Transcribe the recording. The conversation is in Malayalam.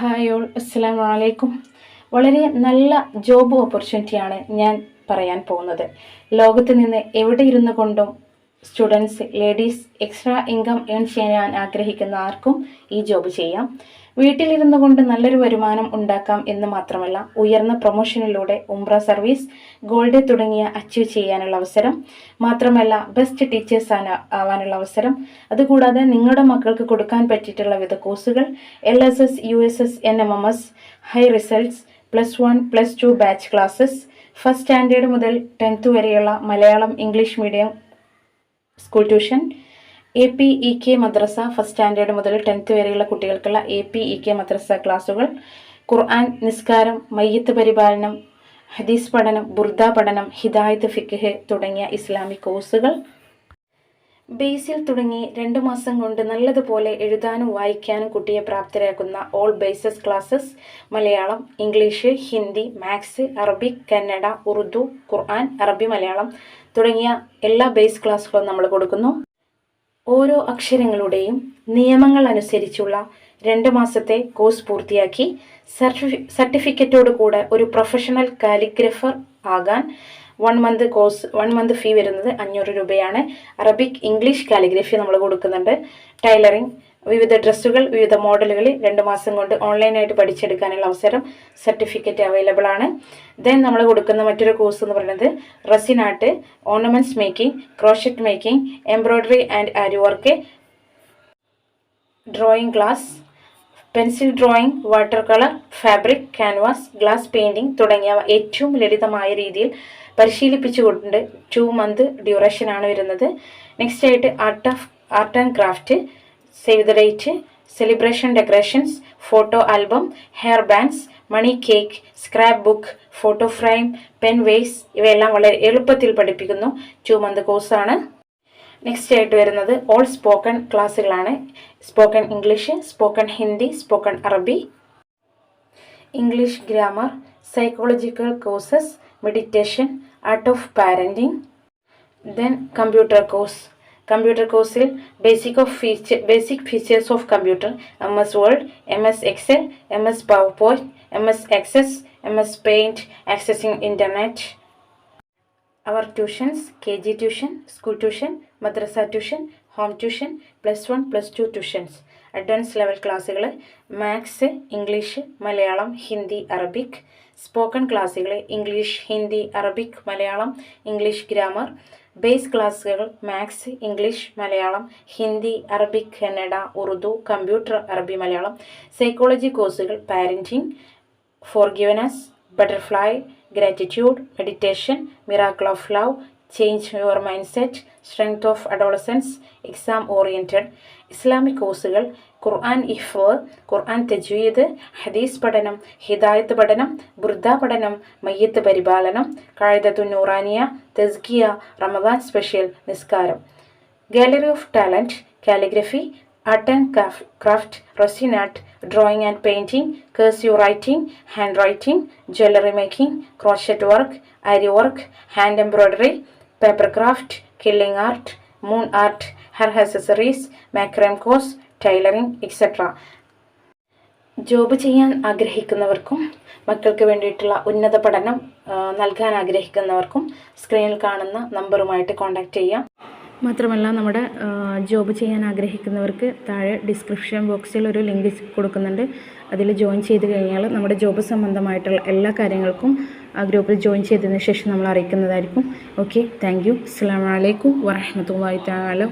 ഹായ് ഓൾ അസ്സാം വലൈക്കും വളരെ നല്ല ജോബ് ഓപ്പർച്യൂണിറ്റിയാണ് ഞാൻ പറയാൻ പോകുന്നത്. ലോകത്ത് നിന്ന് എവിടെ ഇരുന്നു കൊണ്ടും students ladies extra income earn ചെയ്യാൻ ആഗ്രഹിക്കുന്ന ആർക്കും ഈ ജോബ് ചെയ്യാം. വീട്ടിലിരുന്നു കൊണ്ട് നല്ലൊരു വരുമാനം ഉണ്ടാക്കാം എന്ന് മാത്രമല്ല ഉയർന്ന പ്രൊമോഷനിലൂടെ ഉംറ സർവീസ് ഗോൾഡ് തുടങ്ങിയ അച്ചീവ് ചെയ്യാനുള്ള അവസരം മാത്രമല്ല ബെസ്റ്റ് ടീച്ചേഴ്സ് ആണ് ആവാനുള്ള അവസരം. അതുകൂടാതെ നിങ്ങളുടെ മക്കൾക്ക് കൊടുക്കാൻ പറ്റിയിട്ടുള്ള വിധ കോഴ്സുകൾ L S S U S S N M M S high results plus one plus two batch classes first standard മുതൽ ടെൻത്ത് വരെയുള്ള Malayalam English medium school tuition A P E K madrasa first standard മുതൽ ടെൻത്ത് വരെയുള്ള കുട്ടികൾക്കുള്ള എ പി ഇ കെ മദ്രസ ക്ലാസുകൾ. ഖുർആൻ നിസ്കാരം മയ്യത്ത് പരിപാലനം ഹദീസ് പഠനം ബുർദ പഠനം ഹിദായത്ത് ഫിഖ് തുടങ്ങിയ ഇസ്ലാമിക് കോഴ്സുകൾ. ബേസിൽ തുടങ്ങി രണ്ട് മാസം കൊണ്ട് നല്ലതുപോലെ എഴുതാനും വായിക്കാനും കുട്ടിയെ പ്രാപ്തരാക്കുന്ന all bases classes Malayalam English Hindi maths Arabic Kannada Urdu ഖുർആൻ അറബി മലയാളം തുടങ്ങിയ എല്ലാ ബേസ് ക്ലാസ്സുകളും നമ്മൾ കൊടുക്കുന്നു. ഓരോ അക്ഷരങ്ങളുടെയും നിയമങ്ങൾ അനുസരിച്ചുള്ള രണ്ട് മാസത്തെ കോഴ്സ് പൂർത്തിയാക്കി സർട്ടിഫി സർട്ടിഫിക്കറ്റോട് കൂടെ ഒരു പ്രൊഫഷണൽ കാലിഗ്രഫർ ആകാൻ one month course one month fee വരുന്നത് അഞ്ഞൂറ് രൂപയാണ്. അറബിക് ഇംഗ്ലീഷ് കാലിഗ്രഫി നമ്മൾ കൊടുക്കുന്നുണ്ട്. ടൈലറിംഗ് വിവിധ ഡ്രസ്സുകൾ വിവിധ മോഡലുകളിൽ രണ്ട് മാസം കൊണ്ട് ഓൺലൈനായിട്ട് പഠിച്ചെടുക്കാനുള്ള അവസരം സർട്ടിഫിക്കറ്റ് അവൈലബിൾ ആണ്. ദെൻ നമ്മൾ കൊടുക്കുന്ന മറ്റൊരു കോഴ്സ് എന്ന് പറയുന്നത് resin art ornaments making crochet making embroidery and aari work drawing class pencil drawing water colour fabric canvas glass painting തുടങ്ങിയവ ഏറ്റവും ലളിതമായ രീതിയിൽ പരിശീലിപ്പിച്ചുകൊണ്ട് ടു മന്ത് ഡ്യൂറേഷനാണ് വരുന്നത്. നെക്സ്റ്റ് ആയിട്ട് art of art and craft save the date celebration decorations photo album hair bands money cake scrap book photo frame pen vase ഇവയെല്ലാം വളരെ എളുപ്പത്തിൽ പഠിപ്പിക്കുന്നു. ടു മന്ത് കോഴ്സാണ്. നെക്സ്റ്റ് ആയിട്ട് വരുന്നത് all spoken ക്ലാസ്സുകളാണ് spoken English spoken Hindi spoken അറബി English grammar psychological courses meditation art of parenting then computer course computer കോഴ്സിൽ basic of feature basic features of computer M S word M S excel M S power point M S access M S paint accessing internet our tuitions K G tuition school tuition madrasa tuition home tuition plus one plus two tuitions. Advance level ക്ലാസ്സുകൾ maths English Malayalam Hindi Arabic. Spoken ക്ലാസ്സുകൾ English Hindi Arabic Malayalam English grammar. Base ക്ലാസ്സുകൾ maths English Malayalam Hindi Arabic Kannada Urdu computer അറബി മലയാളം. സൈക്കോളജി കോഴ്സുകൾ parenting forgiveness butterfly gratitude meditation miracle of love change your mind set strength of adolescence exam oriented Islamic കോഴ്സുകൾ ഖുർആൻ ഇഫ് ഖുർആൻ തജ്വീദ് ഹദീസ് പഠനം ഹിദായത്ത് പഠനം ബുർദ പഠനം മയ്യത്ത് പരിപാലനം കായിദത്തു നൂറാനിയ തെസ്കിയ റമദാൻ സ്പെഷ്യൽ നിസ്കാരം gallery of talent calligraphy art and craft resin art drawing and painting cursive writing hand writing jewellery making crochet work aari work hand embroidery paper craft quilling art moon art hair accessories macrame course tailoring etcetera job ചെയ്യാൻ ആഗ്രഹിക്കുന്നവർക്കും മക്കൾക്ക് വേണ്ടിയിട്ടുള്ള ഉന്നത പഠനം നൽകാൻ ആഗ്രഹിക്കുന്നവർക്കും സ്ക്രീനിൽ കാണുന്ന നമ്പറുമായിട്ട് കോൺടാക്റ്റ് ചെയ്യാം. മാത്രമല്ല നമ്മുടെ ജോബ് ചെയ്യാൻ ആഗ്രഹിക്കുന്നവർക്ക് താഴെ ഡിസ്ക്രിപ്ഷൻ ബോക്സിൽ ഒരു ലിങ്ക് കൊടുക്കുന്നുണ്ട്. അതിൽ ജോയിൻ ചെയ്ത് കഴിഞ്ഞാൽ നമ്മുടെ ജോബ് സംബന്ധമായിട്ടുള്ള എല്ലാ കാര്യങ്ങൾക്കും ആ ഗ്രൂപ്പിൽ ജോയിൻ ചെയ്തതിന് ശേഷം നമ്മൾ അറിയിക്കുന്നതായിരിക്കും. Okay thank you. അസ്സാം വലൈക്കും വറഹമത്തല്ലാ താല